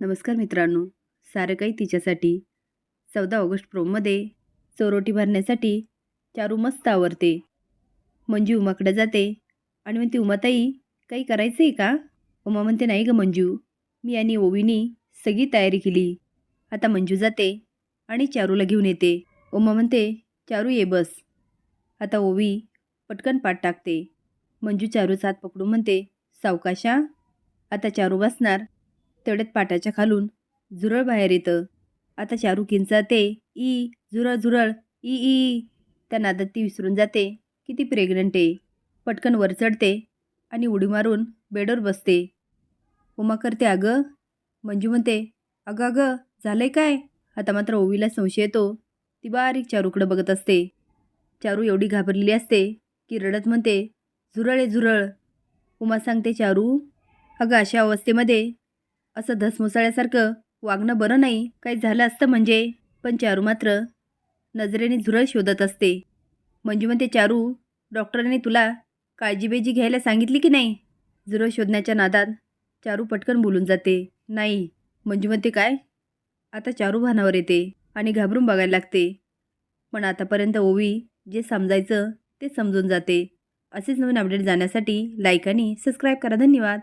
नमस्कार मित्रांनो. सारं काही तिच्यासाठी चौदा ऑगस्ट प्रोममध्ये चोरोटी भरण्यासाठी चारू मस्त आवरते. मंजू उमाकडे जाते. आणि म्हणते उमाताई काही करायचं आहे का? उमा म्हणते नाही ग मंजू. मी आणि ओवीनी सगळी तयारी केली. आता मंजू जाते आणि चारूला घेऊन येते. उमा म्हणते चारू ये बस. आता ओवी पटकन पाठ टाकते. मंजू चारूचा हात पकडून म्हणते सावकाशा आता चारू बसणार. तेवढ्यात पाटाच्या खालून झुरळ बाहेर येतं. आता चारू किंचाते ई झुरळ झुरळ ई ई त्या नादात ती विसरून जाते. की ती प्रेग्नंट आहे. पटकन वर चढते आणि उडी मारून बेडवर बसते. उमा करते अगं. मंजू म्हणते अगं अगं झालंय काय? आता मात्र ओवीला संशय येतो. ती बारीक चारूकडं बघत असते. चारू एवढी घाबरलेली असते की रडत म्हणते झुरळ आहे झुरळ. उमा सांगते चारू अगं अशा अवस्थेमध्ये असं धसमुसळ्यासारखं वागणं बरं नाही. काही झालं असतं म्हणजे? पण चारू मात्र नजरेने झुरळ शोधत असते. मंजू म्हणते चारू डॉक्टरांनी तुला काळजीबेजी घ्यायला सांगितली की नाही? झुरळ शोधण्याच्या नादात चारू पटकन बोलून जाते. नाही. मंजू म्हणते काय? आता चारू भानावर येते आणि घाबरून बघायला लागते. पण आतापर्यंत ओवी जे समजायचं ते समजून जाते. असेच नवीन अपडेट जाण्यासाठी लाईक आणि सबस्क्राईब करा. धन्यवाद.